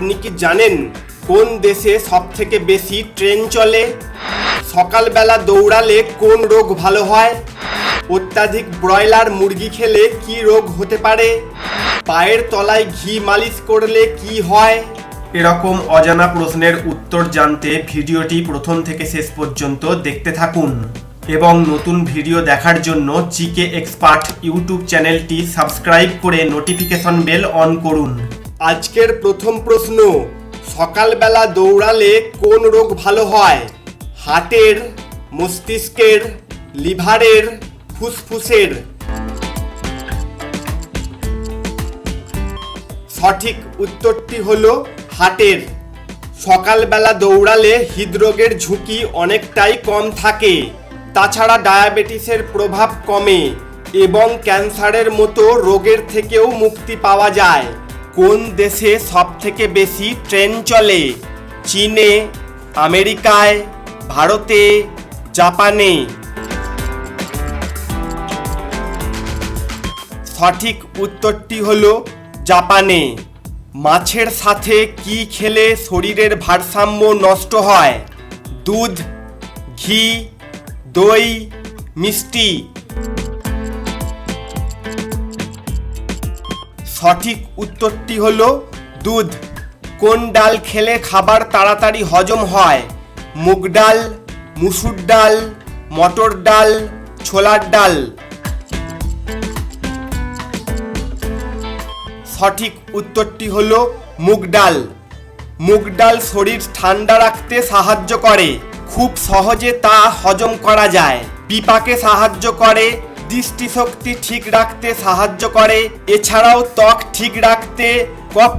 আপনি কি জানেন কোন দেশে সব থেকে বেশি ট্রেন চলে? সকালবেলা দৌড়ালে কোন রোগ ভালো হয়? অত্যাধিক ব্রয়লার মুরগি খেলে কি রোগ হতে পারে? পায়ের তলায় ঘি মালিশ করলে কি হয়? এরকম অজানা প্রশ্নের উত্তর জানতে ভিডিওটি প্রথম থেকে শেষ পর্যন্ত দেখতে থাকুন। এবং নতুন ভিডিও দেখার জন্য চিকে এক্সপার্ট ইউটিউব চ্যানেলটি সাবস্ক্রাইব করে নোটিফিকেশন বেল অন করুন। আজকের প্রথম প্রশ্ন, সকালবেলা দৌড়ালে কোন রোগ ভালো হয়? হার্টের মস্তিষ্কের, লিভারের, ফুসফুসের। সঠিক উত্তরটি হল হার্টের সকালবেলা দৌড়ালে হৃদরোগের ঝুঁকি অনেকটাই কম থাকে, তাছাড়া ডায়াবেটিসের প্রভাব কমে এবং ক্যান্সারের মতো রোগের থেকেও মুক্তি পাওয়া যায়। কোন দেশে সবথেকে বেশি ট্রেন চলে? চীনে, আমেরিকায়, ভারতে, জাপানে? সঠিক উত্তরটি হল জাপানে। মাছের সাথে কি খেলে শরীরের ভারসাম্য নষ্ট হয়? দুধ, ঘি, দই, মিষ্টি। সঠিক উত্তরটি হলো দুধ। কোন ডাল খেলে খাবার তাড়াতাড়ি হজম হয়? মুগ ডাল, মুসুর ডাল, মটর ডাল, ছোলার ডাল। সঠিক উত্তরটি হলো মুগ ডাল। মুগ ডাল শরীর ঠান্ডা রাখতে সাহায্য করে। খুব সহজে তা হজম করা যায়। পিপাকে সাহায্য করে দৃষ্টিশক্তি ঠিক রাখতে সাহায্য করে। এছাড়াও ত্বক ঠিক রাখতে কফ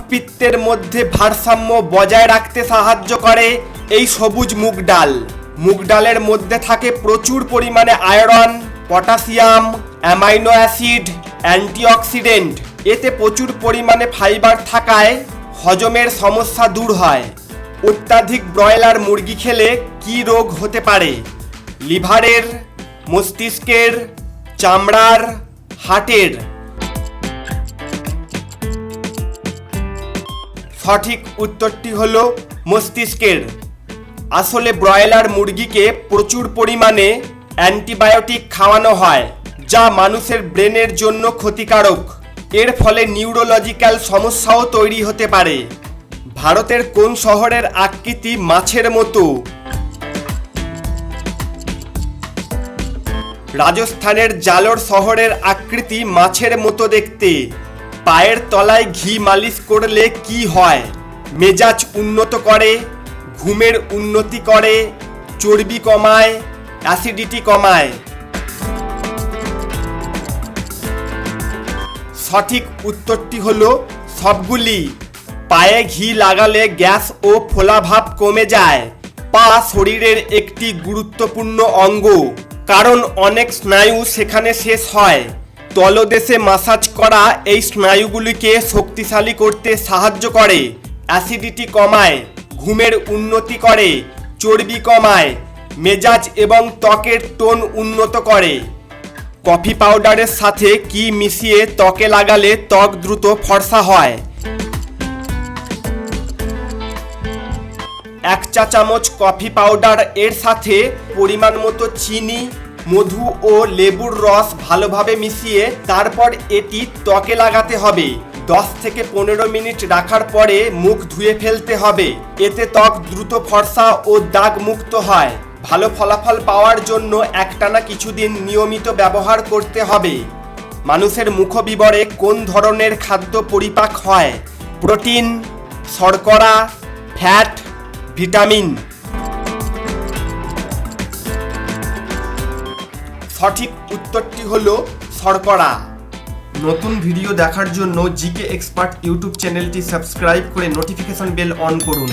মধ্যে ভারসাম্য বজায় রাখতে সাহায্য করে। এই সবুজ মুগ ডাল। মুগ ডালের মধ্যে থাকে প্রচুর পরিমাণে iron, potassium, amino acid, antioxidant. এতে প্রচুর পরিমাণে ফাইবার থাকায় হজমের সমস্যা দূর হয়। অত্যাধিক ব্রয়লার মুরগি খেলে কি রোগ হতে পারে? লিভারের, মস্তিষ্কের চামড়ার হাটের সঠিক উত্তরটি হল মস্তিষ্কের। আসলে ব্রয়লার মুরগিকে প্রচুর পরিমাণে অ্যান্টিবায়োটিক খাওয়ানো হয়, যা মানুষের ব্রেনের জন্য ক্ষতিকারক। এর ফলে নিউরোলজিক্যাল সমস্যাও তৈরি হতে পারে। ভারতের কোন শহরের আকৃতি মাছের মতো? রাজস্থানের জালোর শহরের আকৃতি মাছের মতো দেখতে। পায়ের তলায় ঘি মালিশ করলে কি হয়? মেজাজ উন্নত করে, ঘুমের উন্নতি করে, চর্বি কমায়, অ্যাসিডিটি কমায়। সঠিক উত্তরটি হলো সবগুলি। পায়ে ঘি লাগালে গ্যাস ও ফোলাভাব কমে যায়। পা শরীরের একটি গুরুত্বপূর্ণ অঙ্গ। কারণ অনেক স্নায়ু সেখানে শেষ হয়। তলদেশে মাসাজ করা এই স্নায়ুগুলিকে শক্তিশালী করতে সাহায্য করে অ্যাসিডিটি কমায়, ঘুমের উন্নতি করে, চর্বি কমায়, মেজাজ এবং ত্বকের টোন উন্নত করে। কফি পাউডারের সাথে কি মিশিয়ে ত্বকে লাগালে ত্বক দ্রুত ফর্সা হয়? এক চা চামচ কফি পাউডার, এর সাথে পরিমাণ মতো চিনি, মধু ও লেবুর রস ভালোভাবে মিশিয়ে তারপর এটি ত্বকে লাগাতে হবে। দশ থেকে পনেরো মিনিট রাখার পরে মুখ ধুয়ে ফেলতে হবে। এতে ত্বক দ্রুত ফর্সা ও দাগ মুক্ত হয়। ভালো ফলাফল পাওয়ার জন্য একটানা কিছুদিন নিয়মিত ব্যবহার করতে হবে। মানুষের মুখবিবরে কোন ধরনের খাদ্য পরিপাক হয়? প্রোটিন, শর্করা, ফ্যাট ভিটামিন। সঠিক উত্তরটি হল শর্করা। নতুন ভিডিও দেখার জন্য জিকে এক্সপার্ট ইউটিউব চ্যানেলটি সাবস্ক্রাইব করে নোটিফিকেশন বেল অন করুন।